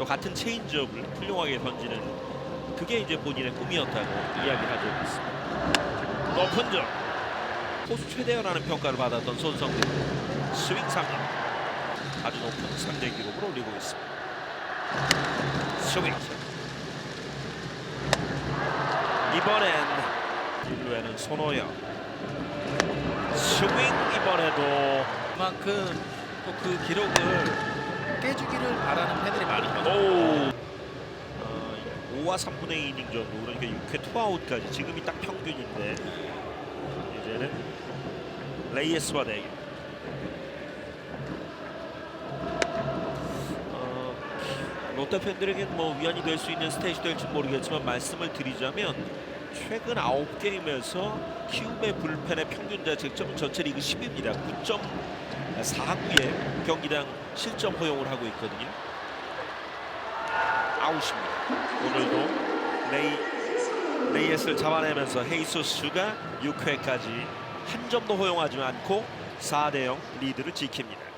또 같은 체인지업을 훌륭하게 던지는 그게 이제 본인의 꿈이었다고 이야기를 하고 있습니다. 높은 점 포수 최대어라는 평가를 받았던 손성대 스윙 상승 아주 높은 상대 기록을 올리고 있습니다. 스윙 이번엔 1루에는 손호영 스윙 이번에도 그만큼 또 그 기록을 깨주기를 바라는 팬들이 많거든요. 오. 어, 5와 3분의 2 이닝 정도 그러니까 6회 투아웃까지 지금이 딱 평균인데 이제는 레이에스와 대결. 어, 롯데 팬들에겐 뭐 위안이 될 수 있는 스테이지 될지 모르겠지만 말씀을 드리자면 최근 9게임에서 키움의 불펜의 평균 자책점은 전체 리그 10입니다. 9.49의 경기당 실점 허용을 하고 있거든요. 아웃입니다. 오늘도 레이 레이에스를 잡아내면서 헤이소스가 6회까지 한 점도 허용하지 않고 4대 0 리드를 지킵니다.